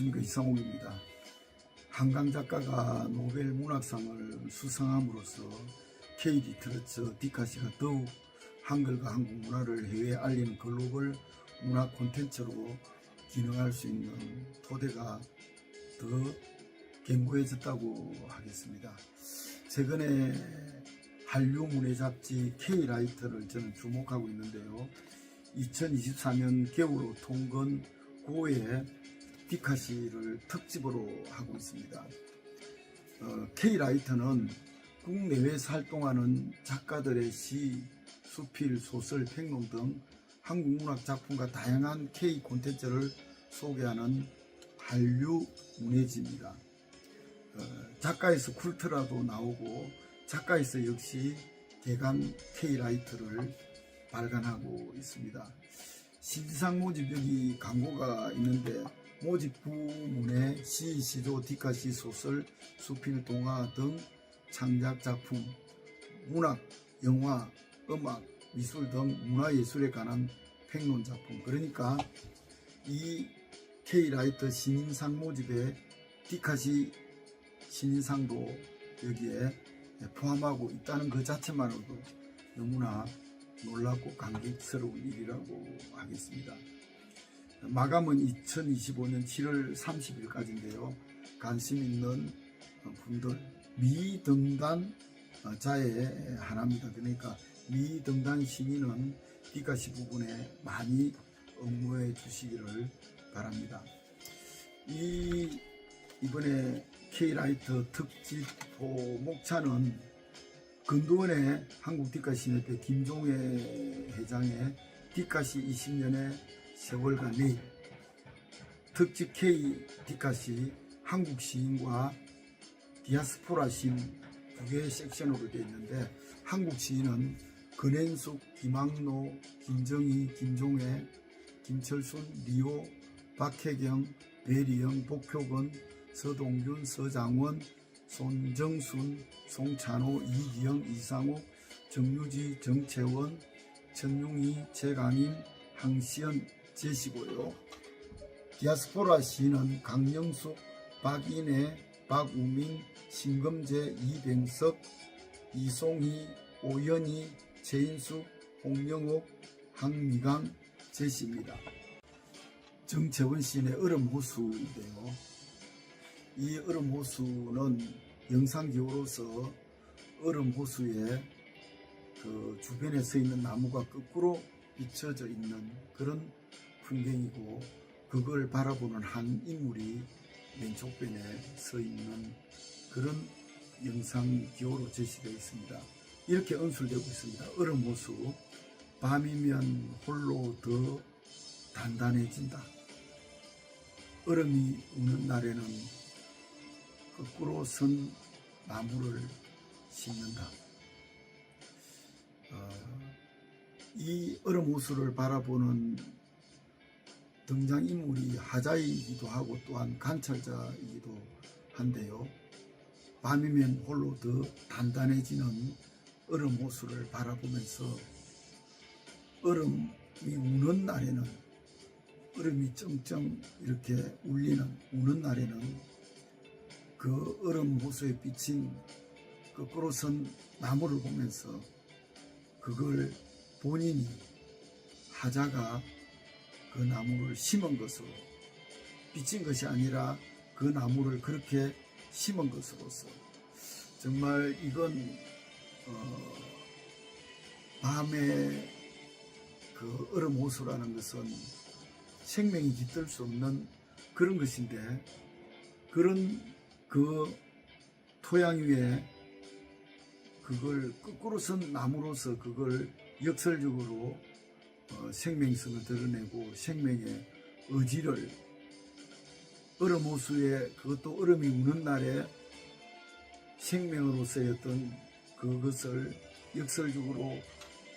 안녕하십니까 이상욱입니다. 한강 작가가 노벨 문학상을 수상함으로써 K 리트러처 디카시가 더욱 한글과 한국 문화를 해외에 알리는 글로벌 문화 콘텐츠로 기능할 수 있는 토대가 더 견고해졌다고 하겠습니다. 최근에 한류 문예 잡지 K라이터를 저는 주목하고 있는데요. 2024년 겨울 통근 9회 디카시를 특집으로 하고 있습니다. 어, K라이터는 국내외에서 활동하는 작가들의 시, 수필, 소설, 평론 등 한국문학 작품과 다양한 K 콘텐츠를 소개하는 한류 문예지입니다. 어, 작가에서 쿨트라도 나오고 작가에서 역시 개간 K라이트를 발간하고 있습니다. 신상 모집 여기 광고가 있는데 모집 부문에 시, 시조, 디카시, 소설, 수필, 동화 등 창작 작품, 문학, 영화, 음악, 미술 등 문화예술에 관한 평론 작품 그러니까 이 K라이터 신인상 모집에 디카시 신인상도 여기에 포함하고 있다는 그 자체만으로도 너무나 놀랍고 감격스러운 일이라고 하겠습니다. 마감은 2025년 7월 30일까지인데요. 관심 있는 분들 미등단 자의 하나입니다. 그러니까 미등단 시민은 디카시 부분에 많이 업무해 주시기를 바랍니다. 이 이번에 K라이터 특집 목차는 근도원의 한국 디카시 협회 김종회 회장의 디카시 20년의 내일 특집 K 디카시 한국 시인과 디아스포라 시인 두 개의 섹션으로 되어 있는데 한국 시인은 근현숙, 김학로, 김정희, 김종회, 김철순, 리오, 박혜경, 배리영, 복효건, 서동균, 서장원, 손정순, 송찬호, 이기영, 이상욱, 정유지, 정채원, 천용희, 최강임, 항시연, 제시고요. 디아스포라 시인은 강영숙, 박인혜, 박우민, 신금재, 이병석, 이송희, 오연희, 최인숙, 홍명옥, 황미강, 제시입니다. 정채원 시인의 얼음 호수인데요. 이 얼음 호수는 영상 기호로서 얼음 호수의 그 주변에 서 있는 나무가 거꾸로 비춰져 있는 그런 풍경이고 그걸 바라보는 한 인물이 왼쪽 편에 서 있는 그런 영상 기호로 제시되어 있습니다. 이렇게 연출되고 있습니다. 얼음 호수 밤이면 홀로 더 단단해진다. 얼음이 우는 날에는 거꾸로 선 나무를 심는다. 어, 이 얼음 호수를 바라보는 등장인물이 하자이기도 하고 또한 관찰자이기도 한데요. 밤이면 홀로 더 단단해지는 얼음 호수를 바라보면서 얼음이 우는 날에는 얼음이 쩡쩡 이렇게 울리는 우는 날에는 그 얼음 호수에 비친 거꾸로 선 나무를 보면서 그걸 본인이 하자가 그 나무를 심은 것으로 비친 것이 아니라 그 나무를 그렇게 심은 것으로서 정말 이건 어, 밤에 그 얼음 호수라는 것은 생명이 깃들 수 없는 그런 것인데 그런 그 토양 위에 그걸 거꾸로 선 나무로서 그걸 역설적으로 어, 생명성을 드러내고 생명의 의지를 얼음 호수에 그것도 얼음이 우는 날에 생명으로서의 어떤 그것을 역설적으로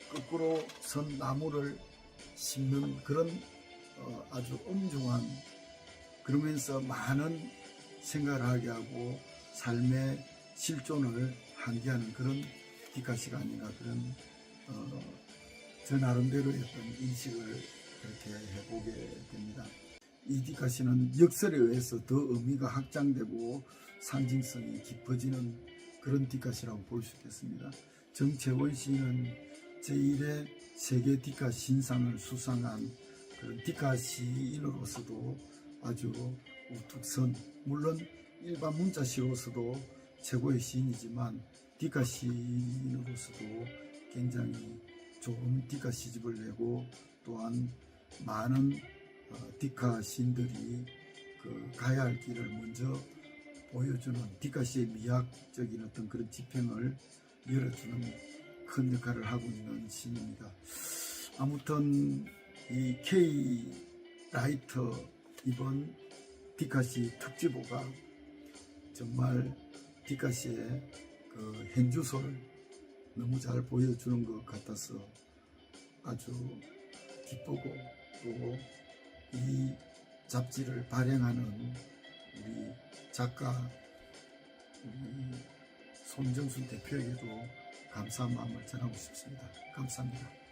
거꾸로 선 나무를 심는 그런 어, 아주 엄중한 그러면서 많은 생각을 하게 하고 삶의 실존을 한계하는 그런 기가시가 아닌가 그런 어, 저 나름대로의 어떤 인식을 그렇게 해보게 됩니다. 이 디카 시는 역설에 의해서 더 의미가 확장되고 상징성이 깊어지는 그런 디카시라고 볼 수 있겠습니다. 정채원 시인은 제1회 세계 디카 신상을 수상한 그런 디카 시인으로서도 아주 우뚝선 물론 일반 문자 시로서도 최고의 시인이지만 디카 시인으로서도 굉장히 좋은 디카 시집을 내고 또한 많은 어, 디카 시인들이 그 가야 할 길을 먼저 보여주는 디카 시의 미학적인 어떤 그런 지평을 열어주는 큰 역할을 하고 있는 시인입니다. 아무튼 이 K 라이터 이번 디카시 특집호가 정말 디카시의 그 현주소를 너무 잘 보여주는 것 같아서 아주 기쁘고 또 이 잡지를 발행하는 우리 작가 우리 손정순 대표에게도 감사한 마음을 전하고 싶습니다. 감사합니다.